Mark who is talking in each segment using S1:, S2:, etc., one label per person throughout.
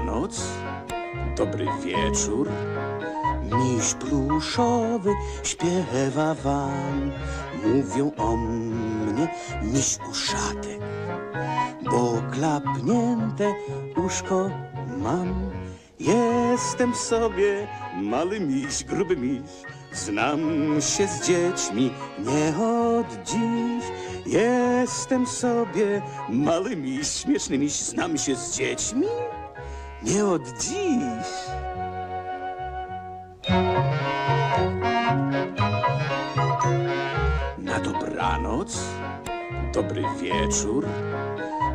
S1: Dobranoc, dobry wieczór. Miś pluszowy śpiewa wam, mówią o mnie miś uszatek, bo klapnięte uszko mam. Jestem sobie mały miś, gruby miś, znam się z dziećmi nie od dziś. Jestem sobie mały miś, śmieszny miś, znam się z dziećmi nie od dziś. Na dobranoc, dobry wieczór.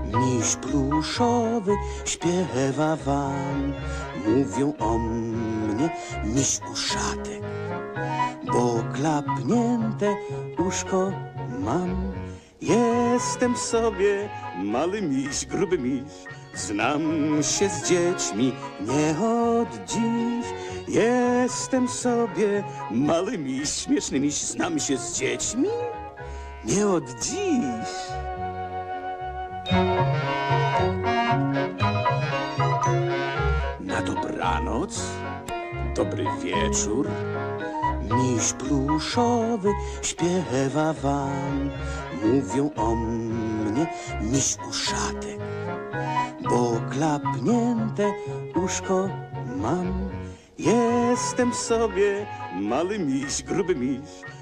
S1: Miś pluszowy śpiewa wam, mówią o mnie miś uszatek, bo klapnięte uszko mam. Jestem sobie mały miś, gruby miś, znam się z dziećmi nie od dziś. Jestem sobie mały miś, śmieszny miś, znam się z dziećmi nie od dziś. Na dobranoc, dobry wieczór. Miś pluszowy śpiewa wam, mówią o mnie miś uszatek, bo klapnięte uszko mam. Jestem sobie mały miś, gruby miś,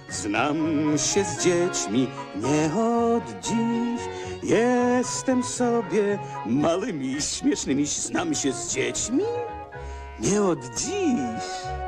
S1: znam się z dziećmi nie od dziś. Jestem sobie mały miś, śmieszny miś, znam się z dziećmi nie od dziś.